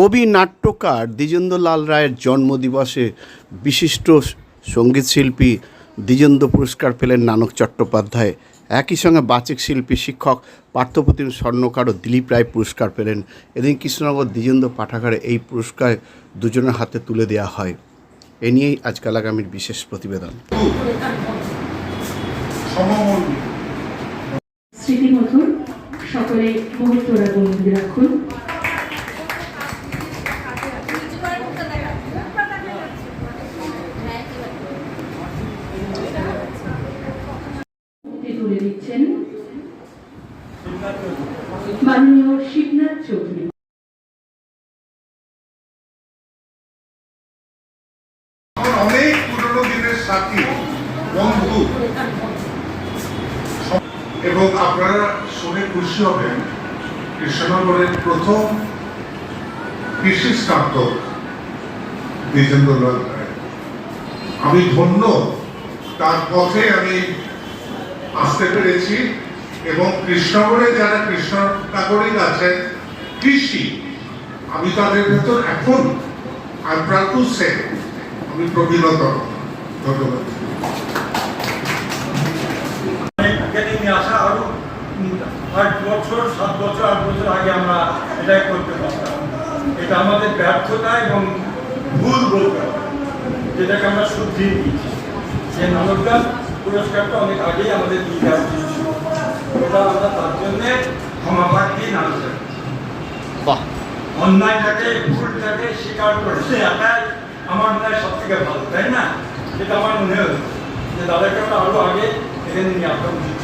কবি নাট্যকার দ্বিজেন্দ্রলাল রায়ের জন্মদিবসে বিশিষ্ট সংগীত শিল্পী দ্বিজেন্দ্র পুরস্কার পেলেন নানক চট্টোপাধ্যায়। একই সঙ্গে বাচিক শিল্পী শিক্ষক পার্থপ্রতিম স্বর্ণকার ও দিলীপ রায় পুরস্কার পেলেন। এদিন কৃষ্ণনগর দ্বিজেন্দ্র পাঠাগারে এই পুরস্কার দুজনের হাতে তুলে দেওয়া হয়। এ নিয়েই আজকাল আগামীর বিশেষ প্রতিবেদন। সকলে মুহূর্তরা রাখুন মাননীয় শিবনাথ চৌধুরী। এবং আপনারা শুনে খুশি হবেন, কৃষ্ণনগরের প্রথম কৃষি স্নাতক দ্বিজেন্দ্রলাল রায়। আমি ধন্য, তার পথে আমি আসতে পেরেছি। এবং কৃষ্ণনগরে যারা কৃষ্ণ নাগরিক আছেন কৃষি, আমি তাদের ভেতর এখন টু আমি প্রবীণতর ধন্যবাদ। আরও সাত বছর, আট বছর আগে আমরা এটাই করতে পারতাম। এটা আমাদের ব্যর্থতা এবং যেটাকে আমরা শুদ্ধি দিয়েছি। যে নানকদাস পুরস্কারটা অনেক আগেই আমাদের দিয়ে দেওয়া ছিল। আমরা তার জন্যে ক্ষমা প্রার্থী নানকদাস বাহ। অন্যায়টাকে ভুলটাকে স্বীকার করেছে এটাই আমার মনে হয় সব থেকে ভালো, তাই না? এটা আমার মনে যে দাদাকে আমরা আরও আগে এখানে নিয়ে আসা উচিত